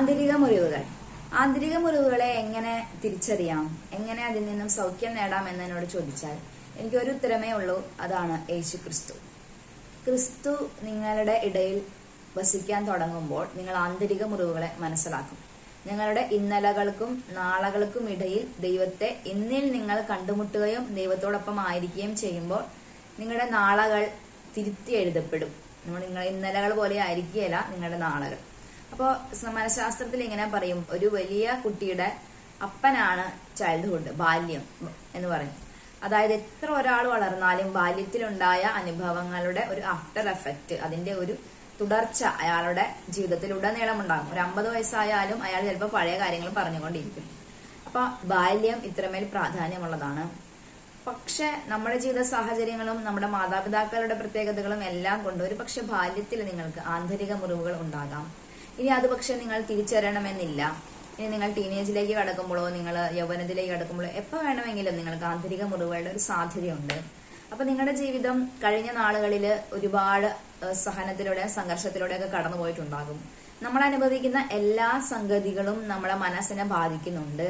ആന്തരിക മുറിവുകൾ. ആന്തരിക മുറിവുകളെ എങ്ങനെ തിരിച്ചറിയാം? എങ്ങനെ അതിൽ നിന്നും സൗഖ്യം നേടാം എന്നതിനോട് ചോദിച്ചാൽ എനിക്ക് ഒരു ഉത്തരമേ ഉള്ളൂ. അതാണ് യേശു ക്രിസ്തു ക്രിസ്തു നിങ്ങളുടെ ഇടയിൽ വസിക്കാൻ തുടങ്ങുമ്പോൾ നിങ്ങൾ ആന്തരിക മുറിവുകളെ മനസ്സിലാക്കും. നിങ്ങളുടെ ഇന്നലകൾക്കും നാളകൾക്കും ഇടയിൽ ദൈവത്തെ ഇന്നിൽ നിങ്ങൾ കണ്ടുമുട്ടുകയും ദൈവത്തോടൊപ്പം ആയിരിക്കുകയും ചെയ്യുമ്പോൾ നിങ്ങളുടെ നാളകൾ തിരുത്തി എഴുതപ്പെടും. നമ്മൾ നിങ്ങൾ ഇന്നലകൾ പോലെ ആയിരിക്കുകയില്ല നിങ്ങളുടെ നാളകൾ. അപ്പോൾ മനഃശാസ്ത്രത്തിൽ ഇങ്ങനെ പറയും ഒരു വലിയ കുട്ടിയുടെ അപ്പനാണ് ചൈൽഡ്ഹുഡ് ബാല്യം എന്ന് പറയും. അതായത് എത്ര ഒരാൾ വളർന്നാലും ബാല്യത്തിലുണ്ടായ അനുഭവങ്ങളുടെ ഒരു ആഫ്റ്റർ എഫക്റ്റ് അതിന്റെ ഒരു തുടർച്ച അയാളുടെ ജീവിതത്തിൽ ഉടനീളം ഉണ്ടാകും ഒരു അമ്പത് വയസ്സായാലും അയാൾ ചിലപ്പോൾ പഴയ കാര്യങ്ങൾ പറഞ്ഞുകൊണ്ടിരിക്കും. അപ്പൊ ബാല്യം ഇത്രമേൽ പ്രാധാന്യമുള്ളതാണ്. പക്ഷെ നമ്മുടെ ജീവിത സാഹചര്യങ്ങളും നമ്മുടെ മാതാപിതാക്കളുടെ പ്രത്യേകതകളും എല്ലാം കൊണ്ട് ഒരു പക്ഷെ ബാല്യത്തിൽ നിങ്ങൾക്ക് ആന്തരിക മുറിവുകൾ ഉണ്ടാകാം. ഇനി അത് പക്ഷെ നിങ്ങൾ തിരിച്ചറിയണമെന്നില്ല. ഇനി നിങ്ങൾ ടീനേജിലേക്ക് കടക്കുമ്പോഴോ നിങ്ങൾ യൗവനത്തിലേക്ക് കടക്കുമ്പോഴോ എപ്പോൾ വേണമെങ്കിലും നിങ്ങൾക്ക് ആന്തരിക മുറിവുകളുടെ ഒരു സാധ്യതയുണ്ട്. അപ്പൊ നിങ്ങളുടെ ജീവിതം കഴിഞ്ഞ നാളുകളിൽ ഒരുപാട് സഹനത്തിലൂടെ സഹനത്തിലൂടെ സംഘർഷത്തിലൂടെയൊക്കെ കടന്നു പോയിട്ടുണ്ടാകും. നമ്മൾ അനുഭവിക്കുന്ന എല്ലാ സംഗതികളും നമ്മളെ മനസ്സിനെ ബാധിക്കുന്നുണ്ട്.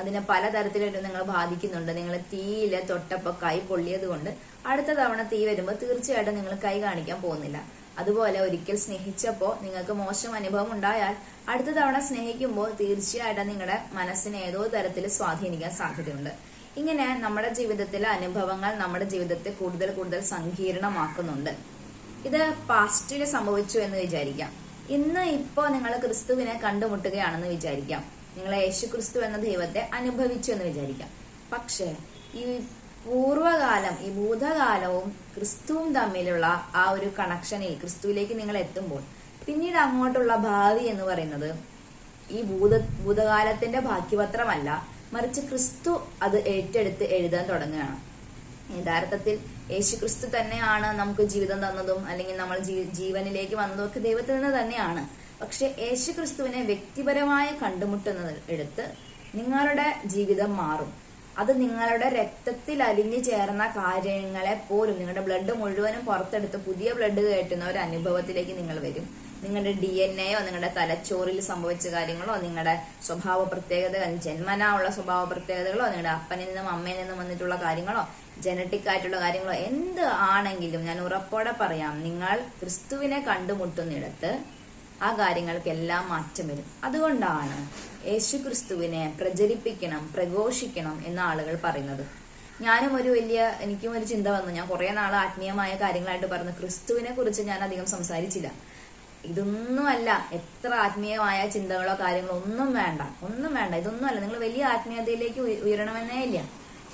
അതിനെ പലതരത്തിലായിട്ട് നിങ്ങൾ ബാധിക്കുന്നുണ്ട്. നിങ്ങൾ തീയിൽ തൊട്ടപ്പൊ കൈ പൊള്ളിയത് കൊണ്ട് അടുത്ത തവണ തീ വരുമ്പോൾ തീർച്ചയായിട്ടും നിങ്ങൾ കൈ കാണിക്കാൻ പോകുന്നില്ല. അതുപോലെ ഒരിക്കൽ സ്നേഹിച്ചപ്പോൾ നിങ്ങൾക്ക് മോശം അനുഭവം ഉണ്ടായാൽ അടുത്ത തവണ സ്നേഹിക്കുമ്പോൾ തീർച്ചയായിട്ടും നിങ്ങളുടെ മനസ്സിനെ ഏതോ തരത്തിൽ സ്വാധീനിക്കാൻ സാധ്യതയുണ്ട്. ഇങ്ങനെ നമ്മുടെ ജീവിതത്തിലെ അനുഭവങ്ങൾ നമ്മുടെ ജീവിതത്തെ കൂടുതൽ കൂടുതൽ സങ്കീർണമാക്കുന്നുണ്ട്. ഇത് പാസ്റ്റിൽ സംഭവിച്ചു എന്ന് വിചാരിക്കാം. ഇന്ന് ഇപ്പോ നിങ്ങൾ ക്രിസ്തുവിനെ കണ്ടുമുട്ടുകയാണെന്ന് വിചാരിക്കാം. നിങ്ങൾ യേശു ക്രിസ്തു എന്ന ദൈവത്തെ അനുഭവിച്ചു എന്ന് വിചാരിക്കാം. പക്ഷേ ഈ പൂർവകാലം ഈ ഭൂതകാലവും ക്രിസ്തുവും തമ്മിലുള്ള ആ ഒരു കണക്ഷനിൽ ക്രിസ്തുവിലേക്ക് നിങ്ങൾ എത്തുമ്പോൾ പിന്നീട് അങ്ങോട്ടുള്ള ഭാവി എന്ന് പറയുന്നത് ഈ ഭൂത ഭൂതകാലത്തിന്റെ ബാക്കിപത്രമല്ല മറിച്ച് ക്രിസ്തു അത് ഏറ്റെടുത്ത് എഴുതാൻ തുടങ്ങുകയാണ്. യഥാർത്ഥത്തിൽ യേശു ക്രിസ്തു തന്നെയാണ് നമുക്ക് ജീവിതം തന്നതും അല്ലെങ്കിൽ നമ്മൾ ജീവനിലേക്ക് വന്നതും ഒക്കെ ദൈവത്തിൽ നിന്ന് തന്നെയാണ്. പക്ഷെ യേശു ക്രിസ്തുവിനെ വ്യക്തിപരമായി കണ്ടുമുട്ടുന്നത് എടുത്ത് നിങ്ങളുടെ ജീവിതം മാറും. അത് നിങ്ങളുടെ രക്തത്തിൽ അലിഞ്ഞു ചേർന്ന കാര്യങ്ങളെ പോലും നിങ്ങളുടെ ബ്ലഡ് മുഴുവനും പുറത്തെടുത്ത് പുതിയ ബ്ലഡ് കയറ്റുന്ന ഒരു അനുഭവത്തിലേക്ക് നിങ്ങൾ വരും. നിങ്ങളുടെ ഡി എൻ എയോ നിങ്ങളുടെ തലച്ചോറിൽ സംഭവിച്ച കാര്യങ്ങളോ നിങ്ങളുടെ സ്വഭാവ പ്രത്യേകതകൾ ജന്മനാ ഉള്ള സ്വഭാവ പ്രത്യേകതകളോ നിങ്ങളുടെ അപ്പനിൽ നിന്നും അമ്മയിൽ നിന്നും വന്നിട്ടുള്ള കാര്യങ്ങളോ ജനറ്റിക് ആയിട്ടുള്ള കാര്യങ്ങളോ എന്ത് ആണെങ്കിലും ഞാൻ ഉറപ്പോടെ പറയാം നിങ്ങൾ ക്രിസ്തുവിനെ കണ്ടുമുട്ടുന്നിടത്ത് ആ കാര്യങ്ങൾക്കെല്ലാം മാറ്റം വരും. അതുകൊണ്ടാണ് യേശു ക്രിസ്തുവിനെ പ്രചരിപ്പിക്കണം പ്രഘോഷിക്കണം എന്ന ആളുകൾ പറയുന്നത്. ഞാനും ഒരു വലിയ എനിക്കും ഒരു ചിന്ത വന്നു. ഞാൻ കുറെ നാൾ ആത്മീയമായ കാര്യങ്ങളായിട്ട് പറഞ്ഞു. ക്രിസ്തുവിനെ കുറിച്ച് ഞാൻ അധികം സംസാരിച്ചില്ല. ഇതൊന്നുമല്ല എത്ര ആത്മീയമായ ചിന്തകളോ കാര്യങ്ങളോ ഒന്നും വേണ്ട. ഒന്നും വേണ്ട. ഇതൊന്നുമല്ല. നിങ്ങൾ വലിയ ആത്മീയതയിലേക്ക് ഉയരണമെന്നേ ഇല്ല.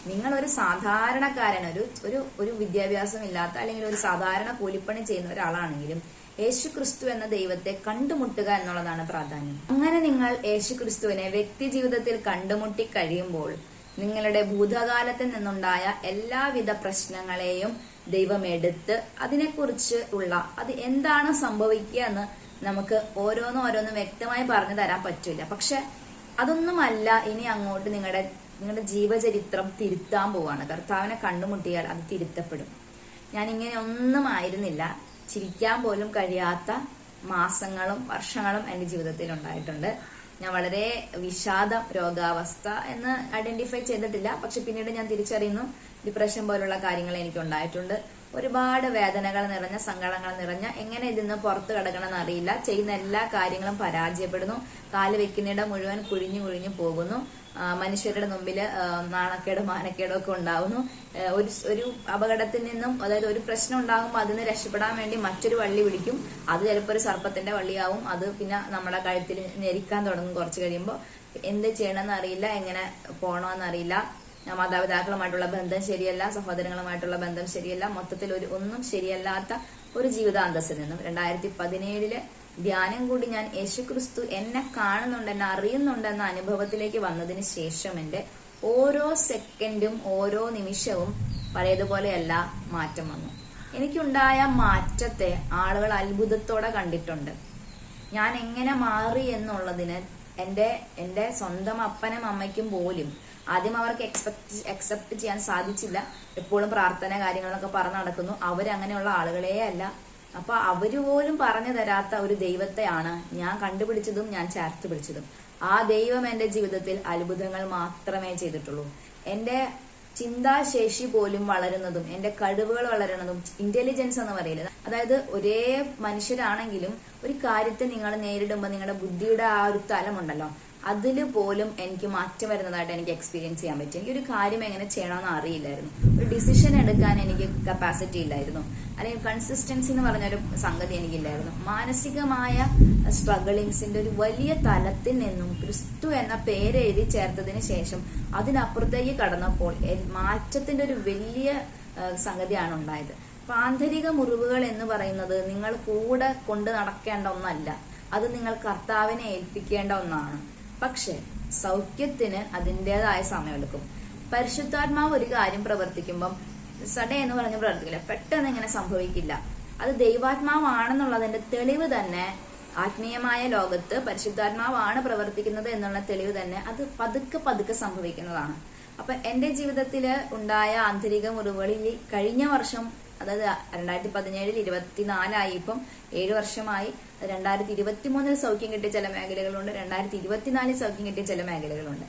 നിങ്ങൾ ഒരു സാധാരണക്കാരൻ ഒരു ഒരു വിദ്യാഭ്യാസം ഇല്ലാത്ത അല്ലെങ്കിൽ ഒരു സാധാരണ കൂലിപ്പണി ചെയ്യുന്ന ഒരാളാണെങ്കിലും യേശു ക്രിസ്തു എന്ന ദൈവത്തെ കണ്ടുമുട്ടുക എന്നുള്ളതാണ് പ്രാധാന്യം. അങ്ങനെ നിങ്ങൾ യേശു ക്രിസ്തുവിനെ വ്യക്തി ജീവിതത്തിൽ കണ്ടുമുട്ടി കഴിയുമ്പോൾ നിങ്ങളുടെ ഭൂതകാലത്തിൽ നിന്നുണ്ടായ എല്ലാവിധ പ്രശ്നങ്ങളെയും ദൈവം എടുത്ത് അതിനെക്കുറിച്ച് ഉള്ള അത് എന്താണ് സംഭവിക്കുക എന്ന് നമുക്ക് ഓരോന്നും ഓരോന്നും വ്യക്തമായി പറഞ്ഞു തരാൻ പറ്റില്ല പക്ഷെ അതൊന്നുമല്ല ഇനി അങ്ങോട്ട് നിങ്ങളുടെ നിങ്ങളുടെ ജീവചരിത്രം തിരുത്താൻ പോവാണ്. കർത്താവിനെ കണ്ടുമുട്ടിയാൽ അത് തിരുത്തപ്പെടും. ഞാൻ ഇങ്ങനെ ഒന്നും ആയിരുന്നില്ല. ചിരിക്കാൻ പോലും കഴിയാത്ത മാസങ്ങളും വർഷങ്ങളും എന്റെ ജീവിതത്തിൽ ഉണ്ടായിട്ടുണ്ട്. ഞാൻ വളരെ വിഷാദ രോഗാവസ്ഥ എന്ന് ഐഡന്റിഫൈ ചെയ്തിട്ടില്ല. പക്ഷെ പിന്നീട് ഞാൻ തിരിച്ചറിയുന്നു ഡിപ്രഷൻ പോലുള്ള കാര്യങ്ങൾ എനിക്ക് ഉണ്ടായിട്ടുണ്ട്. ഒരുപാട് വേദനകൾ നിറഞ്ഞ സങ്കടങ്ങൾ നിറഞ്ഞ എങ്ങനെ ഇതിന്ന് പുറത്തു കിടക്കണമെന്ന് അറിയില്ല. ചെയ്യുന്ന എല്ലാ കാര്യങ്ങളും പരാജയപ്പെടുന്നു. കാൽ വെക്കുന്നിടം മുഴുവൻ കുഴിഞ്ഞു കുഴിഞ്ഞു പോകുന്നു. മനുഷ്യരുടെ മുമ്പിൽ നാണക്കേടും മാനക്കേടും ഒക്കെ ഉണ്ടാവുന്നു. ഒരു ഒരു അപകടത്തിൽ നിന്നും അതായത് ഒരു പ്രശ്നം ഉണ്ടാകുമ്പോൾ അതിന് രക്ഷപ്പെടാൻ വേണ്ടി മറ്റൊരു വള്ളി പിടിക്കും. അത് ചിലപ്പോൾ ഒരു സർപ്പത്തിന്റെ വള്ളിയാവും. അത് പിന്നെ നമ്മുടെ കഴുത്തിൽ ഞെരിക്കാൻ തുടങ്ങും കുറച്ച് കഴിയുമ്പോൾ എന്ത് ചെയ്യണമെന്ന് അറിയില്ല എങ്ങനെ പോകണമെന്ന് അറിയില്ല മാതാപിതാക്കളുമായിട്ടുള്ള ബന്ധം ശരിയല്ല സഹോദരങ്ങളുമായിട്ടുള്ള ബന്ധം ശരിയല്ല. മൊത്തത്തിൽ ഒരു ഒന്നും ശരിയല്ലാത്ത ഒരു ജീവിതാന്തസ്സിൽ നിന്നും രണ്ടായിരത്തി പതിനേഴിൽ ധ്യാനം കൂടി ഞാൻ യേശുക്രിസ്തു എന്നെ കാണുന്നുണ്ട് എന്നെ അറിയുന്നുണ്ട് എന്ന അനുഭവത്തിലേക്ക് വന്നതിന് ശേഷം എന്റെ ഓരോ സെക്കൻഡും ഓരോ നിമിഷവും പഴയതുപോലെയല്ല മാറ്റം വന്നു. എനിക്കുണ്ടായ മാറ്റത്തെ ആളുകൾ അത്ഭുതത്തോടെ കണ്ടിട്ടുണ്ട്. ഞാൻ എങ്ങനെ മാറി എന്നുള്ളതിന് എന്റെ എന്റെ സ്വന്തം അപ്പനും അമ്മയ്ക്കും പോലും ആദ്യം അവർക്ക് എക്സ്പെക്ട് എക്സെപ്റ്റ് ചെയ്യാൻ സാധിച്ചില്ല. എപ്പോഴും പ്രാർത്ഥന കാര്യങ്ങളൊക്കെ പറഞ്ഞു നടക്കുന്നു. അവരങ്ങനെയുള്ള ആളുകളേ അല്ല അപ്പൊ അവർ പോലും പറഞ്ഞു തരാത്ത ഒരു ദൈവത്തെയാണ് ഞാൻ കണ്ടുപിടിച്ചതും ഞാൻ ചേർത്ത് പിടിച്ചതും. ആ ദൈവം എന്റെ ജീവിതത്തിൽ അത്ഭുതങ്ങൾ മാത്രമേ ചെയ്തിട്ടുള്ളൂ. എന്റെ ചിന്താശേഷി പോലും വളരുന്നതും എന്റെ കഴിവുകൾ വളരുന്നതും ഇന്റലിജൻസ് എന്ന് പറയുന്നത് അതായത് ഒരേ മനുഷ്യരാണെങ്കിലും ഒരു കാര്യത്തെ നിങ്ങൾ നേരിടുമ്പോൾ നിങ്ങളുടെ ബുദ്ധിയുടെ ആ ഒരു തലമുണ്ടല്ലോ. അതിൽ പോലും എനിക്ക് മാറ്റം വരുന്നതായിട്ട് എനിക്ക് എക്സ്പീരിയൻസ് ചെയ്യാൻ പറ്റും. എനിക്ക് ഒരു കാര്യം എങ്ങനെ ചെയ്യണമെന്ന് അറിയില്ലായിരുന്നു. ഒരു ഡിസിഷൻ എടുക്കാൻ എനിക്ക് കപ്പാസിറ്റി ഇല്ലായിരുന്നു. അല്ലെങ്കിൽ കൺസിസ്റ്റൻസി എന്ന് പറഞ്ഞ ഒരു സംഗതി എനിക്കില്ലായിരുന്നു. മാനസികമായ സ്ട്രഗിളിങ്സിന്റെ ഒരു വലിയ തലത്തിൽ നിന്നും ക്രിസ്തു എന്ന പേര് എഴുതി ചേർത്തതിന് ശേഷം അതിനപ്പുറത്തേക്ക് കടന്നപ്പോൾ മാറ്റത്തിന്റെ ഒരു വലിയ സംഗതിയാണ് ഉണ്ടായത്. അപ്പൊ ആന്തരിക മുറിവുകൾ എന്ന് പറയുന്നത് നിങ്ങൾ കൂടെ കൊണ്ട് നടക്കേണ്ട ഒന്നല്ല. അത് നിങ്ങൾ കർത്താവിനെ ഏൽപ്പിക്കേണ്ട ഒന്നാണ്. പക്ഷെ സൗഖ്യത്തിന് അതിന്റെതായ സമയമെടുക്കും. പരിശുദ്ധാത്മാവ് ഒരു കാര്യം പ്രവർത്തിക്കുമ്പം സഡേ എന്ന് പറഞ്ഞ് പ്രവർത്തിക്കില്ല. പെട്ടെന്ന് ഇങ്ങനെ സംഭവിക്കില്ല. അത് ദൈവാത്മാവാണെന്നുള്ളതിന്റെ തെളിവ് തന്നെ ആത്മീയമായ ലോകത്ത് പരിശുദ്ധാത്മാവാണ് പ്രവർത്തിക്കുന്നത് എന്നുള്ള തെളിവ് തന്നെ അത് പതുക്കെ പതുക്കെ സംഭവിക്കുന്നതാണ്. അപ്പൊ എന്റെ ജീവിതത്തിൽ ഉണ്ടായ ആന്തരിക മുറിവുകളിൽ കഴിഞ്ഞ വർഷം അതായത് രണ്ടായിരത്തി പതിനേഴിൽ ഇരുപത്തിനാലായി ഇപ്പം ഏഴ് വർഷമായി രണ്ടായിരത്തി ഇരുപത്തി മൂന്നിൽ സൗഖ്യം കിട്ടിയ ചില മേഖലകളുണ്ട് രണ്ടായിരത്തി ഇരുപത്തിനാലിൽ സൗഖ്യം കിട്ടിയ ചില മേഖലകളുണ്ട്.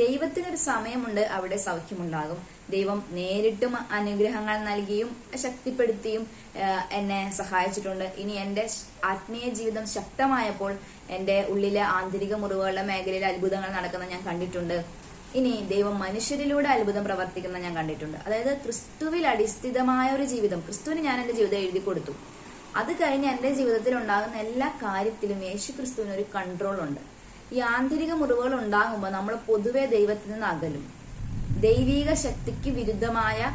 ദൈവത്തിനൊരു സമയമുണ്ട് അവിടെ സൗഖ്യമുണ്ടാകും. ദൈവം നേരിട്ടും അനുഗ്രഹങ്ങൾ നൽകിയും ശക്തിപ്പെടുത്തിയും എന്നെ സഹായിച്ചിട്ടുണ്ട്. ഇനി എന്റെ ആത്മീയ ജീവിതം ശക്തമായപ്പോൾ എന്റെ ഉള്ളിലെ ആന്തരിക മുറിവുകളുടെ മേഖലയിൽ അത്ഭുതങ്ങൾ നടക്കുന്ന ഞാൻ കണ്ടിട്ടുണ്ട്. ഇനി ദൈവം മനുഷ്യരിലൂടെ അത്ഭുതം പ്രവർത്തിക്കുന്ന ഞാൻ കണ്ടിട്ടുണ്ട്. അതായത് ക്രിസ്തുവിൽ അടിസ്ഥിതമായ ഒരു ജീവിതം ക്രിസ്തുവിന് ഞാൻ എന്റെ ജീവിതം എഴുതി കൊടുത്തു. അത് കഴിഞ്ഞ് എന്റെ ജീവിതത്തിൽ ഉണ്ടാകുന്ന എല്ലാ കാര്യത്തിലും യേശു ക്രിസ്തുവിന് ഒരു കൺട്രോൾ ഉണ്ട് ഈ ആന്തരിക മുറിവുകൾ ഉണ്ടാകുമ്പോൾ നമ്മൾ പൊതുവെ ദൈവത്തിൽ നിന്ന് അകലും. ദൈവീക ശക്തിക്ക് വിരുദ്ധമായ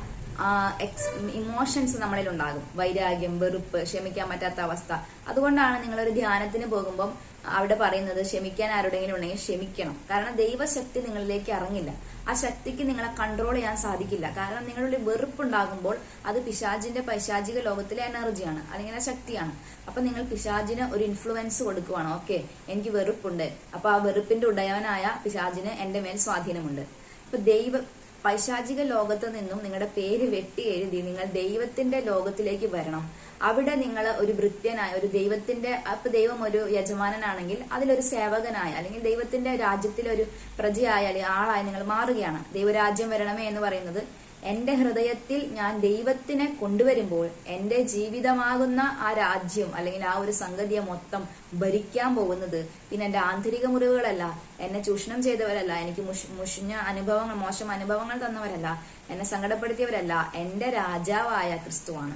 ഇമോഷൻസ് നമ്മളിൽ ഉണ്ടാകും വൈരാഗ്യം വെറുപ്പ് ക്ഷമിക്കാൻ പറ്റാത്ത അവസ്ഥ. അതുകൊണ്ടാണ് നിങ്ങളൊരു ധ്യാനത്തിന് പോകുമ്പം അവിടെ പറയുന്നത് ക്ഷമിക്കാൻ ആരുടെങ്കിലും ഉണ്ടെങ്കിൽ ക്ഷമിക്കണം. കാരണം ദൈവശക്തി നിങ്ങളിലേക്ക് ഇറങ്ങില്ല. ആ ശക്തിക്ക് നിങ്ങളെ കൺട്രോൾ ചെയ്യാൻ സാധിക്കില്ല. കാരണം നിങ്ങളുടെ വെറുപ്പുണ്ടാകുമ്പോൾ അത് പിശാജിന്റെ പൈശാചിക ലോകത്തിലെ എനർജിയാണ് അല്ലെങ്കിൽ ശക്തിയാണ്. അപ്പൊ നിങ്ങൾ പിശാജിന് ഒരു ഇൻഫ്ലുവൻസ് കൊടുക്കുവാണ്. ഓക്കെ എനിക്ക് വെറുപ്പുണ്ട്. അപ്പൊ ആ വെറുപ്പിന്റെ ഉടയവനായ പിശാജിന് എന്റെ മേൽ സ്വാധീനമുണ്ട്. അപ്പൊ ദൈവ പൈശാചിക ലോകത്ത് നിന്നും നിങ്ങളുടെ പേര് വെട്ടി എഴുതി നിങ്ങൾ ദൈവത്തിന്റെ ലോകത്തിലേക്ക് വരണം. അവിടെ നിങ്ങൾ ഒരു ഭൃത്യനായ ഒരു ദൈവത്തിന്റെ അപ്പൊ ദൈവം ഒരു യജമാനനാണെങ്കിൽ അതിലൊരു സേവകനായ അല്ലെങ്കിൽ ദൈവത്തിന്റെ രാജ്യത്തിലെ ഒരു പ്രജയായ അല്ലെങ്കിൽ ആളായി നിങ്ങൾ മാറുകയാണ്. ദൈവരാജ്യം വരണമേ എന്ന് പറയുന്നത് എന്റെ ഹൃദയത്തിൽ ഞാൻ ദൈവത്തിനെ കൊണ്ടുവരുമ്പോൾ എന്റെ ജീവിതമാകുന്ന ആ രാജ്യം അല്ലെങ്കിൽ ആ ഒരു സംഗതിയെ മൊത്തം ഭരിക്കാൻ പോകുന്നത് പിന്നെ എന്റെ ആന്തരിക മുറിവുകളല്ല എന്നെ ചൂഷണം ചെയ്തവരല്ല എനിക്ക് മുഷ് മുഷിഞ്ഞ അനുഭവങ്ങൾ മോശം അനുഭവങ്ങൾ തന്നവരല്ല എന്നെ സങ്കടപ്പെടുത്തിയവരല്ല എന്റെ രാജാവായ ക്രിസ്തുവാണ്.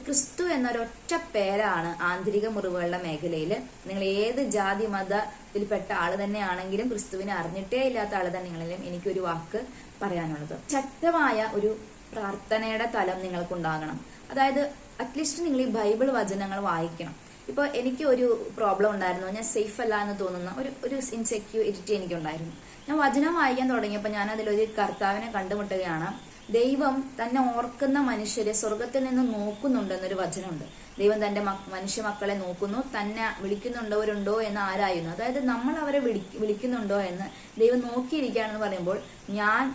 ക്രിസ്തു എന്നൊരൊറ്റ പേരാണ് ആന്തരിക മുറിവുകളുടെ മേഖലയിൽ നിങ്ങൾ ഏത് ജാതി മതത്തിൽപ്പെട്ട ആൾ തന്നെയാണെങ്കിലും ക്രിസ്തുവിനെ അറിഞ്ഞിട്ടേ ഇല്ലാത്ത ആൾ തന്നെയാണെങ്കിലും എനിക്കൊരു വാക്ക് പറയാനുള്ളത്. ശക്തമായ ഒരു പ്രാർത്ഥനയുടെ തലം നിങ്ങൾക്കുണ്ടാകണം. അതായത് അറ്റ്ലീസ്റ്റ് നിങ്ങൾ ഈ ബൈബിൾ വചനങ്ങൾ വായിക്കണം. ഇപ്പൊ എനിക്ക് ഒരു പ്രോബ്ലം ഉണ്ടായിരുന്നു. ഞാൻ സേഫ് അല്ല എന്ന് തോന്നുന്ന ഒരു ഒരു ഇൻസെക്യൂരിറ്റി എനിക്കുണ്ടായിരുന്നു. ഞാൻ വചനം വായിക്കാൻ തുടങ്ങിയപ്പോൾ ഞാൻ അതിലൊരു കർത്താവിനെ കണ്ടുമുട്ടുകയാണ്. ദൈവം തന്നെ ഓർക്കുന്ന മനുഷ്യരെ സ്വർഗത്തിൽ നിന്ന് നോക്കുന്നുണ്ടെന്നൊരു വചനമുണ്ട്. ദൈവം തന്റെ മനുഷ്യ മക്കളെ നോക്കുന്നു തന്നെ വിളിക്കുന്നുണ്ടവരുണ്ടോ എന്ന് ആരായുന്നു? അതായത് നമ്മൾ അവരെ വിളിക്കുന്നുണ്ടോ എന്ന് ദൈവം നോക്കിയിരിക്കുകയാണെന്ന് പറയുമ്പോൾ ഞാൻ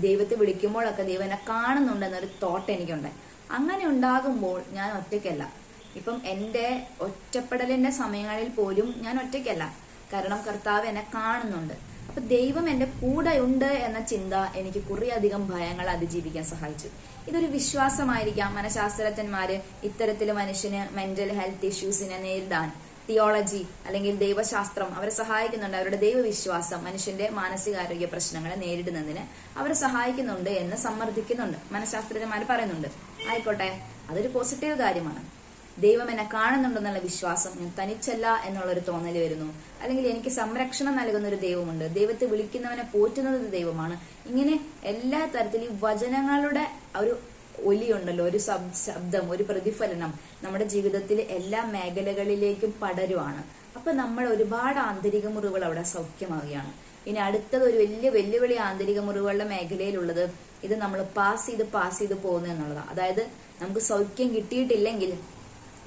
ദൈവത്തെ വിളിക്കുമ്പോഴൊക്കെ ദൈവം എന്നെ കാണുന്നുണ്ടെന്നൊരു തോട്ട് എനിക്കുണ്ടായി അങ്ങനെ ഉണ്ടാകുമ്പോൾ ഞാൻ ഒറ്റയ്ക്കല്ല. ഇപ്പം എന്റെ ഒറ്റപ്പെടലിന്റെ സമയങ്ങളിൽ പോലും ഞാൻ ഒറ്റയ്ക്കല്ല. കാരണം കർത്താവ് എന്നെ കാണുന്നുണ്ട്. അപ്പൊ ദൈവം എന്റെ കൂടെ ഉണ്ട് എന്ന ചിന്ത എനിക്ക് കുറേയധികം ഭയങ്ങൾ അതിജീവിക്കാൻ സഹായിച്ചു. ഇതൊരു വിശ്വാസമായിരിക്കാം. മനഃശാസ്ത്രജ്ഞന്മാര് ഇത്തരത്തിൽ മനുഷ്യന് മെന്റൽ ഹെൽത്ത് ഇഷ്യൂസിനെ നേരിടാൻ. തിയോളജി അല്ലെങ്കിൽ ദൈവശാസ്ത്രം അവരെ സഹായിക്കുന്നുണ്ട്. അവരുടെ ദൈവവിശ്വാസം മനുഷ്യന്റെ മാനസികാരോഗ്യ പ്രശ്നങ്ങളെ നേരിടുന്നതിന് അവരെ സഹായിക്കുന്നുണ്ട് എന്ന് സമ്മർദ്ദിക്കുന്നുണ്ട്. മനഃശാസ്ത്രജ്ഞന്മാർ പറയുന്നുണ്ട്. ആയിക്കോട്ടെ അതൊരു പോസിറ്റീവ് കാര്യമാണ്. ദൈവം എന്നെ കാണുന്നുണ്ടെന്നുള്ള വിശ്വാസം ഞാൻ തനിച്ചല്ല എന്നുള്ളൊരു തോന്നൽ വരുന്നു. അല്ലെങ്കിൽ എനിക്ക് സംരക്ഷണം നൽകുന്ന ഒരു ദൈവമുണ്ട്. ദൈവത്തെ വിളിക്കുന്നവനെ പോറ്റുന്നത് ദൈവമാണ്. ഇങ്ങനെ എല്ലാ തരത്തിലും ഈ വചനങ്ങളുടെ ഒരു ഒലിയുണ്ടല്ലോ ഒരു ശബ്ദം ഒരു പ്രതിഫലനം നമ്മുടെ ജീവിതത്തിൽ എല്ലാ മേഖലകളിലേക്കും പടരുവാണ്. അപ്പൊ നമ്മൾ ഒരുപാട് ആന്തരിക മുറിവുകൾ അവിടെ സൗഖ്യമാവുകയാണ്. ഇനി അടുത്തത് ഒരു വലിയ വെല്ലുവിളി ആന്തരിക മുറിവുകളുടെ മേഖലയിലുള്ളത് ഇത് നമ്മൾ പാസ് ചെയ്ത് പാസ് ചെയ്ത് പോകുന്നു എന്നുള്ളതാണ്. അതായത് നമുക്ക് സൗഖ്യം കിട്ടിയിട്ടില്ലെങ്കിൽ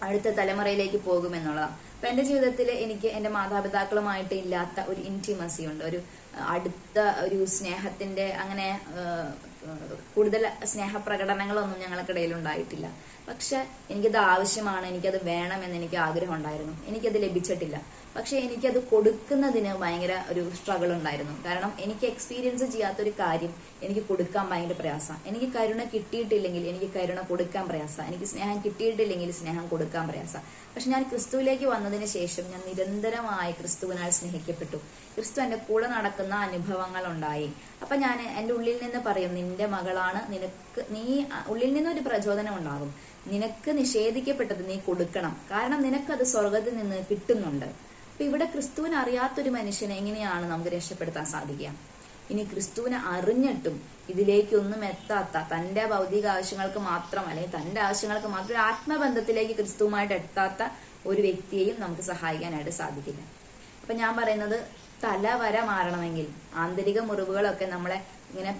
അടുത്ത തലമുറയിലേക്ക് പോകുമെന്നുള്ളതാണ്. അപ്പൊ എന്റെ ജീവിതത്തിൽ എനിക്ക് എന്റെ മാതാപിതാക്കളുമായിട്ട് ഇല്ലാത്ത ഒരു ഇന്റിമസി ഉണ്ട്. ഒരു അടുത്ത ഒരു സ്നേഹത്തിന്റെ അങ്ങനെ കൂടുതൽ സ്നേഹപ്രകടനങ്ങളൊന്നും ഞങ്ങൾക്കിടയിൽ ഉണ്ടായിട്ടില്ല പക്ഷെ എനിക്കത് ആവശ്യമാണ്. എനിക്കത് വേണമെന്ന് എനിക്ക് ആഗ്രഹം ഉണ്ടായിരുന്നു എനിക്കത് ലഭിച്ചിട്ടില്ല. പക്ഷെ എനിക്കത് കൊടുക്കുന്നതിന് ഭയങ്കര ഒരു സ്ട്രഗിൾ ഉണ്ടായിരുന്നു. കാരണം എനിക്ക് എക്സ്പീരിയൻസ് ചെയ്യാത്ത ഒരു കാര്യം എനിക്ക് കൊടുക്കാൻ ഭയങ്കര പ്രയാസമാണ് എനിക്ക് കരുണ കിട്ടിയിട്ടില്ലെങ്കിൽ എനിക്ക് കരുണ കൊടുക്കാൻ പ്രയാസം. എനിക്ക് സ്നേഹം കിട്ടിയിട്ടില്ലെങ്കിൽ സ്നേഹം കൊടുക്കാൻ പ്രയാസമാണ് പക്ഷെ ഞാൻ ക്രിസ്തുവിലേക്ക് വന്നതിന് ശേഷം ഞാൻ നിരന്തരമായി ക്രിസ്തുവിനാൽ സ്നേഹിക്കപ്പെട്ടു. ക്രിസ്തു എന്റെ കൂടെ നടക്കുന്ന അനുഭവങ്ങൾ ഉണ്ടായി അപ്പൊ ഞാൻ എന്റെ ഉള്ളിൽ നിന്ന് പറയും നിന്റെ മകളാണ് നിനക്ക് നീ ഉള്ളിൽ നിന്നൊരു പ്രചോദനം ഉണ്ടാകും. നിനക്ക് നിഷേധിക്കപ്പെട്ടത് നീ കൊടുക്കണം. കാരണം നിനക്കത് സ്വർഗത്തിൽ നിന്ന് കിട്ടുന്നുണ്ട്. അപ്പൊ ഇവിടെ ക്രിസ്തുവിനെ അറിയാത്തൊരു മനുഷ്യനെ എങ്ങനെയാണ് നമുക്ക് രക്ഷപ്പെടുത്താൻ സാധിക്കുക? ഇനി ക്രിസ്തുവിനെ അറിഞ്ഞിട്ടും ഇതിലേക്കൊന്നും എത്താത്ത തന്റെ ഭൗതിക ആവശ്യങ്ങൾക്ക് മാത്രം അല്ലെങ്കിൽ തന്റെ ആവശ്യങ്ങൾക്ക് മാത്രം ഒരു ആത്മബന്ധത്തിലേക്ക് ക്രിസ്തുവുമായിട്ട് എത്താത്ത ഒരു വ്യക്തിയെയും നമുക്ക് സഹായിക്കാനായിട്ട് സാധിക്കില്ല. അപ്പൊ ഞാൻ പറയുന്നത് തല വര മാറണമെങ്കിൽ ആന്തരിക മുറിവുകളൊക്കെ നമ്മളെ ഇങ്ങനെ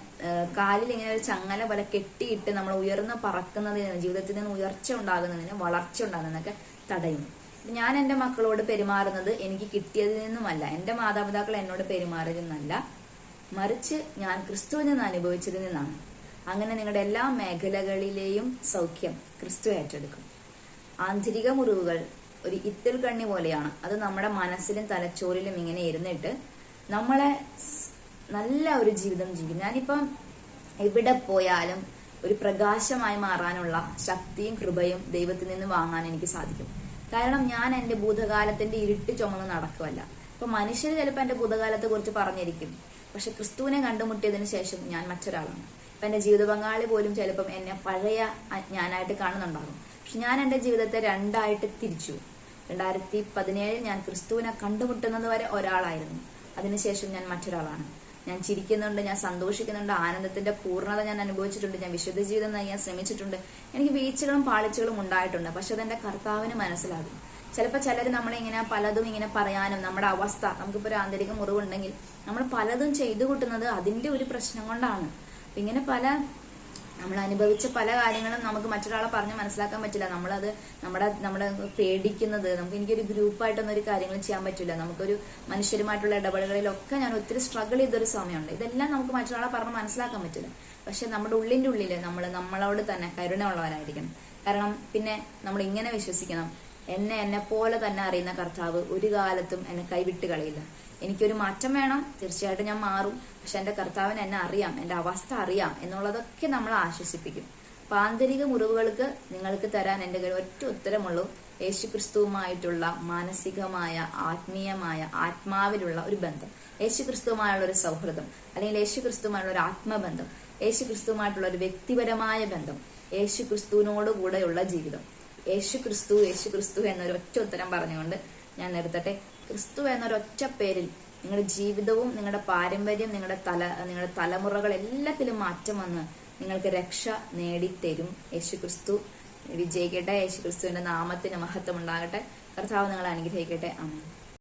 കാലിൽ ഇങ്ങനെ ഒരു ചങ്ങല പോലെ കെട്ടിയിട്ട് നമ്മൾ ഉയർന്ന് പറക്കുന്നതിന് ജീവിതത്തിൽ നിന്ന് ഉയർച്ച ഉണ്ടാകുന്നതിന് വളർച്ച ഉണ്ടാകുന്നതിനൊക്കെ തടയുന്നു ഞാൻ എന്റെ മക്കളോട് പെരുമാറുന്നത് എനിക്ക് കിട്ടിയതിൽ നിന്നുമല്ല എന്റെ മാതാപിതാക്കൾ എന്നോട് പെരുമാറിയതിൽ നിന്നല്ല മറിച്ച് ഞാൻ ക്രിസ്തുവിൽ നിന്ന് അനുഭവിച്ചതിൽ നിന്നാണ്. അങ്ങനെ നിങ്ങളുടെ എല്ലാ മേഖലകളിലെയും സൗഖ്യം ക്രിസ്തു ഏറ്റെടുക്കും. ആന്തരിക മുറിവുകൾ ഒരു ഇത്തിൽ കണ്ണി പോലെയാണ്. അത് നമ്മുടെ മനസ്സിലും തലച്ചോറിലും ഇങ്ങനെ ഇരുന്നിട്ട് നമ്മളെ നല്ല ഒരു ജീവിതം ജീവിക്കും. ഞാനിപ്പം എവിടെ പോയാലും ഒരു പ്രകാശമായി മാറാനുള്ള ശക്തിയും കൃപയും ദൈവത്തിൽ നിന്ന് വാങ്ങാൻ എനിക്ക് സാധിക്കും. കാരണം ഞാൻ എന്റെ ഭൂതകാലത്തിന്റെ ഇരുട്ട് ചുമന്ന് നടക്കുമല്ല ഇപ്പൊ മനുഷ്യർ ചിലപ്പോൾ എന്റെ ഭൂതകാലത്തെ കുറിച്ച് പറഞ്ഞിരിക്കും. പക്ഷെ ക്രിസ്തുവിനെ കണ്ടുമുട്ടിയതിന് ശേഷം ഞാൻ മറ്റൊരാളാണ്. ഇപ്പൊ എന്റെ ജീവിത പങ്കാളി പോലും ചിലപ്പം എന്നെ പഴയ ഞാനായിട്ട് കാണുന്നുണ്ടാകും. പക്ഷെ ഞാൻ എന്റെ ജീവിതത്തെ രണ്ടായിട്ട് തിരിച്ചു. രണ്ടായിരത്തി പതിനേഴിൽ ഞാൻ ക്രിസ്തുവിനെ കണ്ടുമുട്ടുന്നത് വരെ ഒരാളായിരുന്നു. അതിനുശേഷം ഞാൻ മറ്റൊരാളാണ്. ഞാൻ ചിരിക്കുന്നുണ്ട് ഞാൻ സന്തോഷിക്കുന്നുണ്ട് ആനന്ദത്തിന്റെ പൂർണത ഞാൻ അനുഭവിച്ചിട്ടുണ്ട് ഞാൻ വിശുദ്ധ ജീവിതം നയിക്കാൻ ശ്രമിച്ചിട്ടുണ്ട്. എനിക്ക് വീഴ്ചകളും പാളിച്ചകളും ഉണ്ടായിട്ടുണ്ട് പക്ഷെ അതെന്റെ കർത്താവിന് മനസ്സിലാകും. ചിലപ്പോൾ ചിലർ നമ്മളിങ്ങനെ പലതും ഇങ്ങനെ പറയാനും നമ്മുടെ അവസ്ഥ നമുക്കിപ്പോൾ ഒരു ആന്തരിക മുറിവുണ്ടെങ്കിൽ നമ്മൾ പലതും ചെയ്തു കൂട്ടുന്നത് അതിന്റെ ഒരു പ്രശ്നം കൊണ്ടാണ്. അപ്പം ഇങ്ങനെ പല നമ്മൾ അനുഭവിച്ച പല കാര്യങ്ങളും നമുക്ക് മറ്റൊരാളെ പറഞ്ഞ് മനസ്സിലാക്കാൻ പറ്റില്ല. നമ്മളത് നമ്മുടെ നമ്മുടെ പേടിക്കുന്നത് നമുക്ക് എനിക്കൊരു ഗ്രൂപ്പായിട്ടൊന്നും ഒരു കാര്യങ്ങൾ ചെയ്യാൻ പറ്റില്ല. നമുക്കൊരു മനുഷ്യരുമായിട്ടുള്ള ഇടപെടലുകളിലൊക്കെ ഞാൻ ഒത്തിരി സ്ട്രഗിൾ ചെയ്തൊരു സമയമുണ്ട്. ഇതെല്ലാം നമുക്ക് മറ്റൊരാളെ പറഞ്ഞ് മനസ്സിലാക്കാൻ പറ്റില്ല. പക്ഷെ നമ്മുടെ ഉള്ളിന്റെ ഉള്ളിൽ നമ്മൾ നമ്മളോട് തന്നെ കരുണ ഉള്ളവരായിരിക്കണം കാരണം പിന്നെ നമ്മൾ ഇങ്ങനെ വിശ്വസിക്കണം. എന്നെ എന്നെ പോലെ തന്നെ അറിയുന്ന കർത്താവ് ഒരു കാലത്തും എന്നെ കൈവിട്ട് കളയില്ല. എനിക്കൊരു മാറ്റം വേണം തീർച്ചയായിട്ടും ഞാൻ മാറും. പക്ഷെ എന്റെ കർത്താവിന് എന്നെ അറിയാം എന്റെ അവസ്ഥ അറിയാം എന്നുള്ളതൊക്കെ നമ്മൾ ആശ്വസിപ്പിക്കും. പാന്തരിക മുറിവുകൾക്ക് നിങ്ങൾക്ക് തരാൻ എന്റെ കയ്യിൽ ഒറ്റ ഉത്തരമുള്ളൂ. യേശുക്രിസ്തുവുമായിട്ടുള്ള മാനസികമായ ആത്മീയമായ ആത്മാവിലുള്ള ഒരു ബന്ധം. യേശു ക്രിസ്തുവുമായുള്ള ഒരു സൗഹൃദം അല്ലെങ്കിൽ യേശു ക്രിസ്തുവുമായുള്ള ഒരു ആത്മബന്ധം. യേശു ക്രിസ്തുവുമായിട്ടുള്ള ഒരു വ്യക്തിപരമായ ബന്ധം. യേശു ക്രിസ്തുവിനോട് കൂടെയുള്ള ജീവിതം. യേശു ക്രിസ്തു യേശു ക്രിസ്തു എന്നൊരു ഒറ്റ ഉത്തരം പറഞ്ഞുകൊണ്ട് ഞാൻ നിർത്തട്ടെ. ക്രിസ്തു എന്നൊരൊറ്റ പേരിൽ നിങ്ങളുടെ ജീവിതവും നിങ്ങളുടെ പാരമ്പര്യം നിങ്ങളുടെ തല നിങ്ങളുടെ തലമുറകൾ എല്ലാത്തിലും മാറ്റം വന്ന് നിങ്ങൾക്ക് രക്ഷ നേടിത്തരും. യേശു ക്രിസ്തു വിജയിക്കട്ടെ. യേശു ക്രിസ്തുവിന്റെ നാമത്തിന് മഹത്വം ഉണ്ടാകട്ടെ കർത്താവ് നിങ്ങളെ അനുഗ്രഹിക്കട്ടെ. അമ്മ